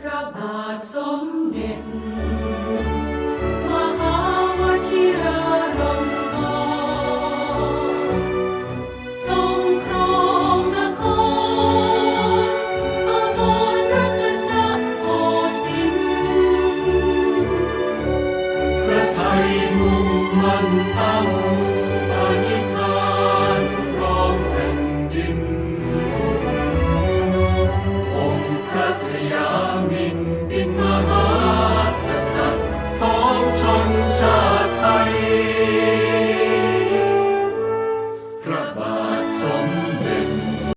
พระบาทสมเด็จ ดินดินมหากษัตริย์ของชนชาติไทยพระบาทสม